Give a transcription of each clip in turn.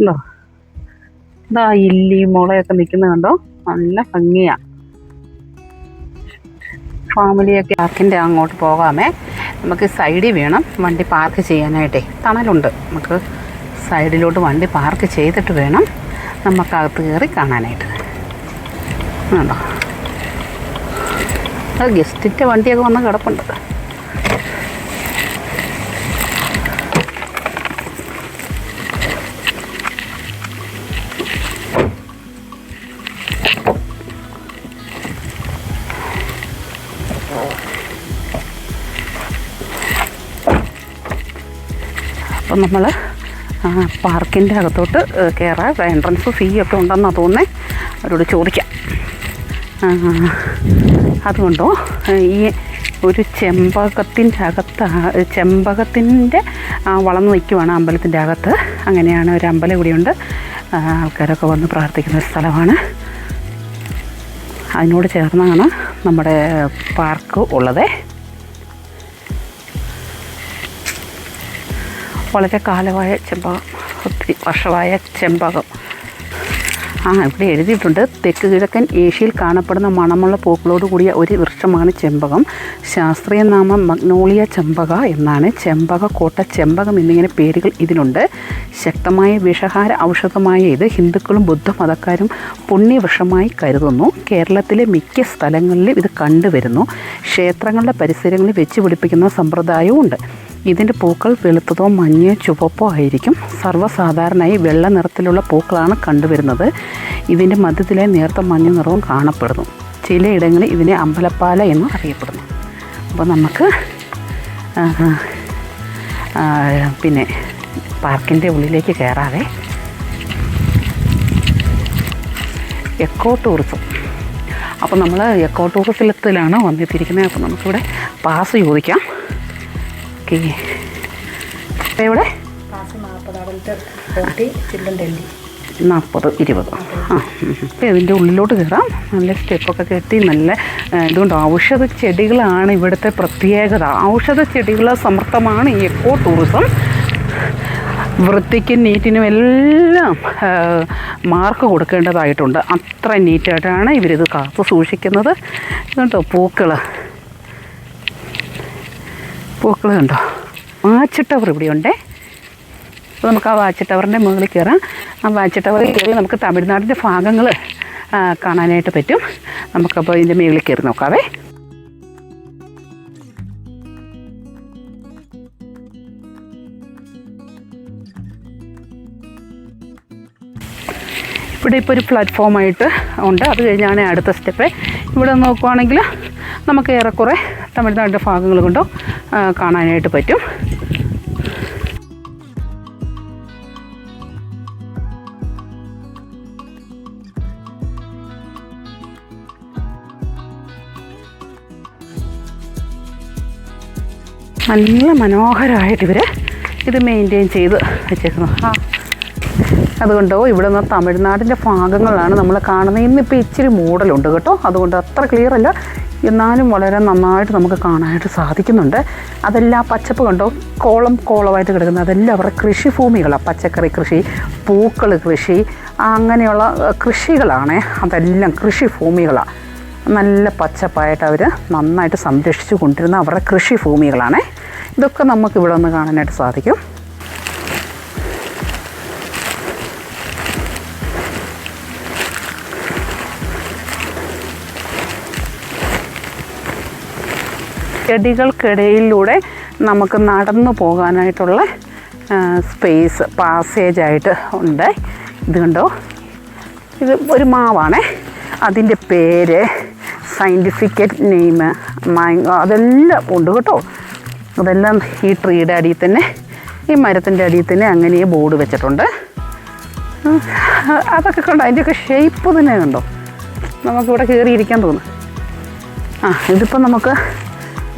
ഉണ്ടോ ഇതാ ഇല്ലി മുളയൊക്കെ നിൽക്കുന്നത് കണ്ടോ? നല്ല ഭംഗിയാ. ഫാമിലിയൊക്കെ പാർക്കിന്റെ അങ്ങോട്ട് പോകാമേ. നമുക്ക് സൈഡിൽ വേണം വണ്ടി പാർക്ക് ചെയ്യാനായിട്ടേ. തണലുണ്ട്. നമുക്ക് സൈഡിലോട്ട് വണ്ടി പാർക്ക് ചെയ്തിട്ട് വേണം നമുക്കകത്ത് കയറി കാണാനായിട്ട്. ഉണ്ടോ അത് ഗസ്റ്റിന്റെ വണ്ടിയൊക്കെ വന്ന് കിടപ്പുണ്ട്. അപ്പം നമ്മൾ പാർക്കിന്റെ അകത്തോട്ട് കയറാം എൻട്രൻസ് ഫീ ഒക്കെ ഉണ്ടെന്നാണ് തോന്നേ അവരോട് ചോദിക്കാം. അതുകൊണ്ടോ ഈ ഒരു ചെമ്പകത്തിന്റെ അകത്ത് ചെമ്പകത്തിന്റെ വളർന്നു നിൽക്കുവാണ് അമ്പലത്തിന്റെ അകത്ത്. അങ്ങനെയാണ് ഒരു അമ്പലം ഇവിടെയുണ്ട്. ആൾക്കാരൊക്കെ വന്ന് പ്രാർത്ഥിക്കുന്ന ഒരു സ്ഥലമാണ്. അതിനോട് ചേർന്നാണ് നമ്മുടെ പാർക്ക് ഉള്ളത്. വളരെ കാലമായ ചെമ്പകം ഒത്തിരി വർഷമായ ചെമ്പകം. ആ ഇവിടെ എഴുതിയിട്ടുണ്ട് തെക്ക് കിഴക്കൻ ഏഷ്യയിൽ കാണപ്പെടുന്ന മണമുള്ള പൂക്കളോട് കൂടിയ ഒരു വൃക്ഷമാണ് ചെമ്പകം. ശാസ്ത്രീയ നാമം മഗ്നോളിയ ചെമ്പക എന്നാണ്. ചെമ്പക കോട്ട ചെമ്പകം എന്നിങ്ങനെ പേരുകൾ ഇതിനുണ്ട് ശക്തമായ വിഷഹാര ഔഷധമായ ഇത് ഹിന്ദുക്കളും ബുദ്ധമതക്കാരും പുണ്യവൃക്ഷമായി കരുതുന്നു. കേരളത്തിലെ മിക്ക സ്ഥലങ്ങളിലും ഇത് കണ്ടുവരുന്നു. ക്ഷേത്രങ്ങളുടെ പരിസരങ്ങളിൽ വെച്ച് പിടിപ്പിക്കുന്ന സമ്പ്രദായവും ഉണ്ട് ഇതിന്റെ പൂക്കൾ വെളുത്തതോ മഞ്ഞയോ ചുവപ്പോ ആയിരിക്കും. സർവസാധാരണയായി വെള്ള നിറത്തിലുള്ള പൂക്കളാണ് കണ്ടുവരുന്നത്. ഇതിന്റെ മധ്യത്തിലെ നേർത്ത മഞ്ഞ നിറവും കാണപ്പെടുന്നു. ചിലയിടങ്ങളിൽ ഇതിനെ അമ്പലപ്പാല എന്ന് അറിയപ്പെടുന്നു. അപ്പോൾ നമുക്ക് പിന്നെ പാർക്കിന്റെ ഉള്ളിലേക്ക് കയറാതെ എക്കോ ടൂറിസം. അപ്പോൾ നമ്മൾ എക്കോ ടൂറിസത്തിലാണ് വന്നെത്തിയിരിക്കുന്നത് അപ്പോൾ നമുക്കിവിടെ പാസ് ചോദിക്കാം. ഓക്കെ. എവിടെ? നാൽപ്പത് ഇരുപത്. ആ അപ്പോൾ ഇതിന്റെ ഉള്ളിലോട്ട് കയറാം. നല്ല സ്റ്റെപ്പൊക്കെ കെട്ടി നല്ല ഇതുകൊണ്ട് ഔഷധ ചെടികളാണ് ഇവിടുത്തെ പ്രത്യേകത. ഔഷധ ചെടികൾ സമൃദ്ധമാണ് ഈ എക്കോ ടൂറിസം വൃത്തിക്കും നീറ്റിനും എല്ലാം മാർക്ക് കൊടുക്കേണ്ടതായിട്ടുണ്ട്. അത്ര നീറ്റായിട്ടാണ് ഇവരിത് കാത്തു സൂക്ഷിക്കുന്നത്. കേട്ടോ പൂക്കൾ പൂക്കൾ കണ്ടോ വാച്ച് ടവർ ഇവിടെയുണ്ടേ. അപ്പോൾ നമുക്ക് ആ വാച്ച് ടവറിന്റെ മുകളിൽ കയറാം. ആ വാച്ച് ടവറിൽ കയറി നമുക്ക് തമിഴ്നാടിന്റെ ഭാഗങ്ങൾ കാണാനായിട്ട് പറ്റും. നമുക്കപ്പോൾ ഇതിന്റെ മുകളിൽ കയറി നോക്കാവേ. ഇവിടെ ഇപ്പോൾ ഒരു പ്ലാറ്റ്ഫോമായിട്ട് ഉണ്ട്. അത് കഴിഞ്ഞാണ് അടുത്ത സ്റ്റെപ്പ് ഇവിടെ നോക്കുവാണെങ്കിൽ നമുക്ക് ഏറെക്കുറെ തമിഴ്നാടിന്റെ ഭാഗങ്ങൾ കൊണ്ടോ കാണാനായിട്ട് പറ്റും. നല്ല മനോഹരമായിട്ട് ഇവർ ഇത് മെയിന്റെയിൻ ചെയ്ത് വെച്ചേക്കുന്നു. ആ അതുകൊണ്ടോ ഇവിടെ നിന്ന് തമിഴ്നാടിന്റെ ഭാഗങ്ങളാണ് നമ്മൾ കാണുന്നത്. ഇന്നിപ്പോൾ ഇച്ചിരി മൂടലുണ്ട് കേട്ടോ. അതുകൊണ്ട് അത്ര ക്ലിയർ അല്ല. എന്നാലും വളരെ നന്നായിട്ട് നമുക്ക് കാണാനായിട്ട് സാധിക്കുന്നുണ്ട്. അതെല്ലാം പച്ചപ്പ് കണ്ടോ? കോളം കോളമായിട്ട് കിടക്കുന്നത്. അതെല്ലാം അവരുടെ കൃഷിഭൂമികളാണ് പച്ചക്കറി കൃഷി പൂക്കൾ കൃഷി അങ്ങനെയുള്ള കൃഷികളാണേ. അതെല്ലാം കൃഷിഭൂമികളാണ് നല്ല പച്ചപ്പായിട്ട് അവർ നന്നായിട്ട് സംരക്ഷിച്ചു കൊണ്ടിരുന്ന അവരുടെ കൃഷിഭൂമികളാണ്. ഇതൊക്കെ നമുക്ക് ഇവിടെ ഒന്ന് കാണാനായിട്ട് സാധിക്കും. ചെടികൾക്കിടയിലൂടെ നമുക്ക് നടന്നു പോകാനായിട്ടുള്ള സ്പേസ് പാസേജ് ആയിട്ട് ഉണ്ട്. ഇത് കണ്ടോ? ഇത് ഒരു മാവാണേ. അതിന്റെ പേര് സയന്റിഫിക്കറ്റ് നെയിം മാങ്കോ അതെല്ലാം ഉണ്ട് കേട്ടോ. അതെല്ലാം ഈ ട്രീയുടെ അടിയിൽ തന്നെ ഈ മരത്തിന്റെ അടിയിൽ തന്നെ അങ്ങനെ ബോർഡ് വെച്ചിട്ടുണ്ട്. അതൊക്കെ കണ്ടോ? അതിന്റെയൊക്കെ ഷേപ്പ് തന്നെ കണ്ടോ? നമുക്കിവിടെ കയറിയിരിക്കാൻ തോന്നുന്നു. ആ ഇതിപ്പോൾ നമുക്ക്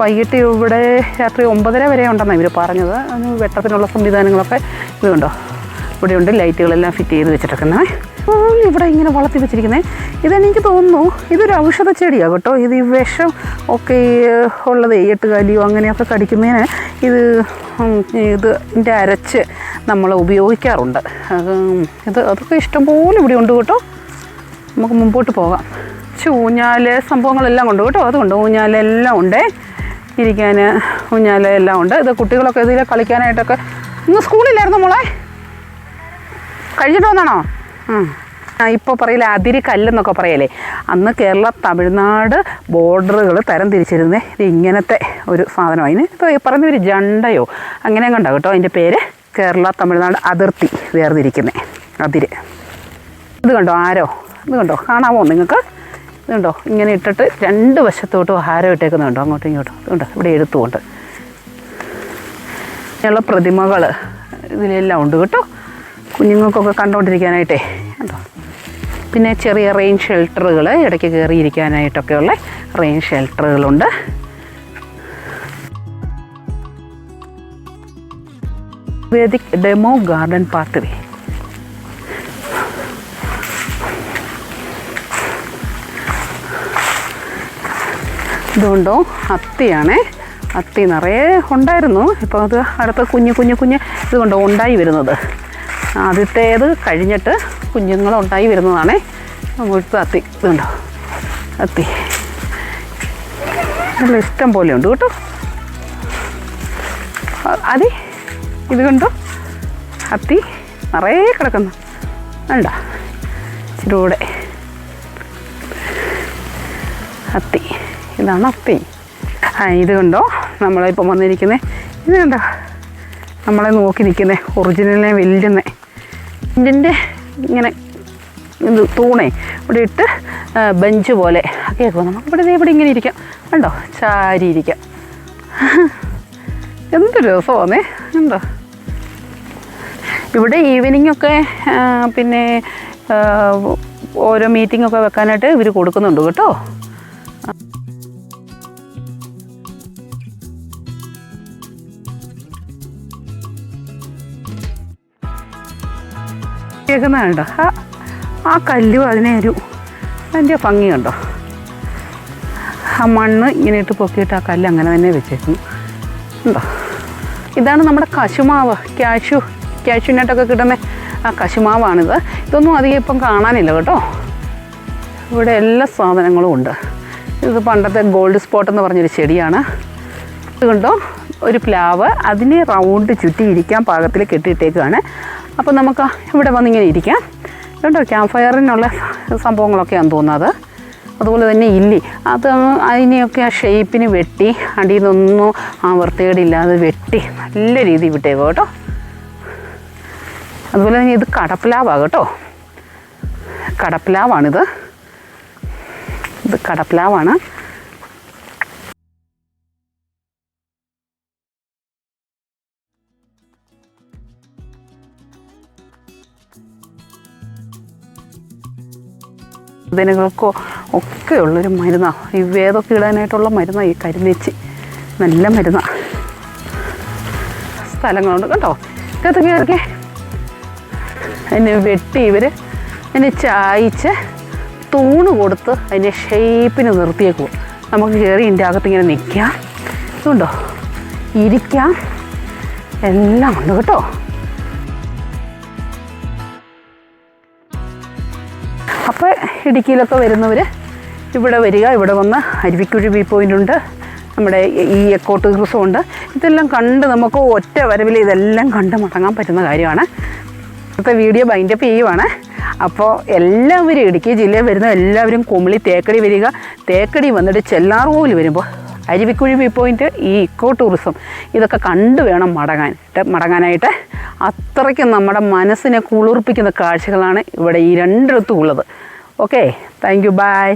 വൈകിട്ട് ഇവിടെ രാത്രി ഒമ്പതര വരെ ഉണ്ടെന്നാണ് ഇവർ പറഞ്ഞത്. അതിന് വെട്ടത്തിനുള്ള സംവിധാനങ്ങളൊക്കെ ഇതുണ്ടോ? ഇവിടെയുണ്ട് ലൈറ്റുകളെല്ലാം ഫിറ്റ് ചെയ്ത് വെച്ചിട്ടിരിക്കുന്നത് ഇവിടെ ഇങ്ങനെ വളർത്തി വെച്ചിരിക്കുന്നത് ഇതെനിക്ക് തോന്നുന്നു ഇതൊരു ഔഷധ ചെടിയാണ് കേട്ടോ. ഇത് ഈ വിഷം ഒക്കെ ഉള്ളത് എട്ടുകാലിയോ അങ്ങനെയൊക്കെ കടിക്കുന്നതിന് ഇത് ഇത് ഇതിന്റെ അരച്ച് നമ്മൾ ഉപയോഗിക്കാറുണ്ട്. ഇത് അതൊക്കെ ഇഷ്ടംപോലെ ഇവിടെ ഉണ്ട് കേട്ടോ. നമുക്ക് മുമ്പോട്ട് പോകാം. ഊഞ്ഞാൽ സംഭവങ്ങളെല്ലാം ഉണ്ട് കേട്ടോ. അതുകൊണ്ട് ഊഞ്ഞാലെല്ലാം ഉണ്ട്. ഇരിക്കാൻ ഊഞ്ഞാൽ എല്ലാം ഉണ്ട്. ഇത് കുട്ടികളൊക്കെ ഇതിൽ കളിക്കാനായിട്ടൊക്കെ ഇന്ന് സ്കൂളിലായിരുന്നു മോളെ? കഴിഞ്ഞിട്ട് വന്നാണോ ഇപ്പോൾ പറയില്ല അതിരി കല്ലെന്നൊക്കെ പറയല്ലേ. അന്ന് കേരള തമിഴ്നാട് ബോർഡറുകൾ തരം തിരിച്ചിരുന്നേ. ഇത് ഇങ്ങനത്തെ ഒരു സാധനം അതിന് ഇപ്പോൾ പറയുന്ന ഒരു ജണ്ടയോ അങ്ങനെ കണ്ടോ കേട്ടോ? അതിന്റെ പേര് കേരള തമിഴ്നാട് അതിർത്തി വേർതിരിക്കുന്നത് അതിര്. ഇത് കണ്ടോ? ആരോ? ഇത് കണ്ടോ? കാണാമോ നിങ്ങൾക്ക്? ഇത് കണ്ടോ? ഇങ്ങനെ ഇട്ടിട്ട് രണ്ട് വശത്തോട്ടും ഹാരം ഇട്ടേക്കുന്നുണ്ടോ. അങ്ങോട്ടും ഇങ്ങോട്ടും. ഇത് കണ്ടോ ഇവിടെ എഴുത്തുമുണ്ട്. ഇങ്ങനെയുള്ള പ്രതിമകൾ ഇതിലെല്ലാം ഉണ്ട് കേട്ടോ. കുഞ്ഞുങ്ങൾക്കൊക്കെ കണ്ടുകൊണ്ടിരിക്കാനായിട്ടേ കണ്ടോ? പിന്നെ ചെറിയ റെയിൻ ഷെൽട്ടറുകൾ ഇടയ്ക്ക് കയറിയിരിക്കാനായിട്ടൊക്കെയുള്ള റെയിൻ ഷെൽട്ടറുകളുണ്ട് വേദിക് ഡെമോ ഗാർഡൻ പാർട്ടി ഇതുകൊണ്ടോ അത്തിയാണേ. അത്തി നിറയെ ഉണ്ടായിരുന്നു. ഇപ്പോൾ അത് അടുത്ത കുഞ്ഞു കുഞ്ഞു കുഞ്ഞ് ഇതുകൊണ്ടോ ഉണ്ടായി വരുന്നത്. ആദ്യത്തേത് കഴിഞ്ഞിട്ട് കുഞ്ഞുങ്ങൾ ഉണ്ടായി വരുന്നതാണേ. മുഴുത്ത അത്തി. ഇതുണ്ടോ? അത്തി. നല്ല ഇഷ്ടം പോലെ ഉണ്ട് കേട്ടോ. അതി ഇത് കണ്ടോ? അത്തി നിറയെ കിടക്കുന്നു. വേണ്ട ഇച്ചിരി കൂടെ. അത്തി. ഇതാണ് അത്തി ഇത് കണ്ടോ? നമ്മളിപ്പം വന്നിരിക്കുന്നത് ഇത് കണ്ടോ? നമ്മളെ നോക്കി നിൽക്കുന്നത് ഒറിജിനലിനെ വെല്ലുന്നത് ഇതിന്റെ ഇങ്ങനെ ഇത് തൂണേ ഇവിടെ ഇട്ട് ബെഞ്ച് പോലെ. ഒക്കെ ആക്കുമ്പോൾ നമുക്ക് ഇവിടെ ഇവിടെ ഇങ്ങനെ ഇരിക്കാം. കണ്ടോ? ചാരി ഇരിക്കാം. എന്ത് രസമാണേ എന്തോ ഇവിടെ ഈവനിങ് ഒക്കെ പിന്നെ ഓരോ മീറ്റിംഗ് ഒക്കെ വെക്കാനായിട്ട് ഇവർ കൊടുക്കുന്നുണ്ട് കേട്ടോ. കേൾക്കുന്ന കണ്ടോ ആ ആ കല്ലും അതിനെ ഒരു അതിന്റെ ഭംഗി കണ്ടോ? ആ മണ്ണ് ഇങ്ങനെ ഇട്ട് പൊക്കിയിട്ട് ആ കല്ല് അങ്ങനെ തന്നെ വെച്ചേക്കുന്നു ഉണ്ടോ ഇതാണ് നമ്മുടെ കശുമാവ്. ക്യാഷു ക്യാഷുനായിട്ടൊക്കെ കിട്ടുന്ന ആ കശുമാവാണിത്. ഇതൊന്നും അധികം ഇപ്പം കാണാനില്ല കേട്ടോ. ഇവിടെ എല്ലാ സാധനങ്ങളും ഉണ്ട്. ഇത് പണ്ടത്തെ ഗോൾഡ് സ്പോട്ട് എന്ന് പറഞ്ഞൊരു ചെടിയാണ്. കണ്ടോ? ഒരു പ്ലാവ്. അതിനെ റൗണ്ട് ചുറ്റി ഇരിക്കാൻ പാകത്തിൽ കെട്ടിയിട്ടേക്കാണ് അപ്പോൾ നമുക്ക് ഇവിടെ വന്നിങ്ങനെ ഇരിക്കാം. കണ്ടോ ക്യാമ്പ് ഫയറിനുള്ള സംഭവങ്ങളൊക്കെയാണ് തോന്നുന്നത് അതുപോലെ തന്നെ ഇല്ലി. അത് അതിനെയൊക്കെ ആ ഷേപ്പിന് വെട്ടി അടിയിൽ നിന്നൊന്നും ആ വൃത്തികേടില്ലാതെ വെട്ടി നല്ല രീതിയിൽ വിട്ടേക്കും കേട്ടോ. അതുപോലെ തന്നെ ഇത് കടപ്പിലാവാണ് കേട്ടോ. കടപ്പിലാവാണിത് ഇത് കടപ്ലാവാണ്. വേദനകൾക്കോ ഒക്കെ ഉള്ളൊരു മരുന്നാണ് ഈ വേദമൊക്കെ ഇടാനായിട്ടുള്ള മരുന്നാണ് ഈ കരിനേച്ചി. നല്ല മരുന്നാണ് സ്ഥലങ്ങളുണ്ട് കേട്ടോ ഇതൊക്കെ കയറിക്കേ. അതിനെ വെട്ടി ഇവർ അതിനെ ചായച്ച് തൂണ് കൊടുത്ത് അതിന്റെ ഷേപ്പിന് നിർത്തിയേക്കും നമുക്ക് കയറി ഇതിന്റെ അകത്ത് ഇങ്ങനെ നിൽക്കാം ഇതുണ്ടോ? ഇരിക്കാം. എല്ലാം ഉണ്ട് കേട്ടോ. അപ്പോൾ ഇടുക്കിയിലൊക്കെ വരുന്നവർ ഇവിടെ വരിക. ഇവിടെ വന്ന് അരുവിക്കുഴി വ്യൂ പോയിന്റ് ഉണ്ട്. നമ്മുടെ ഈ എക്കോ ടൂറിസം ഉണ്ട്. ഇതെല്ലാം കണ്ട് നമുക്ക് ഒറ്റ വരവിൽ ഇതെല്ലാം കണ്ട് മടങ്ങാൻ പറ്റുന്ന കാര്യമാണ്. ഇപ്പോഴത്തെ വീഡിയോ ബൈൻഡപ്പ് ചെയ്യുവാണ്. അപ്പോൾ എല്ലാവരും ഇടുക്കി ജില്ലയിൽ വരുന്ന എല്ലാവരും കുമിളി തേക്കടി വരിക. തേക്കടി വന്നിട്ട് ചെല്ലാർകോവിൽ വരുമ്പോൾ അരുവിക്കുഴി വ്യൂ പോയിന്റ് ഈ ഇക്കോ ടൂറിസം ഇതൊക്കെ കണ്ടു വേണം മടങ്ങാൻ. മടങ്ങാനായിട്ട് അത്രയ്ക്കും നമ്മുടെ മനസ്സിനെ കുളിർപ്പിക്കുന്ന കാഴ്ചകളാണ് ഇവിടെ ഈ രണ്ടിടത്തും ഉള്ളത്. Okay thank you bye.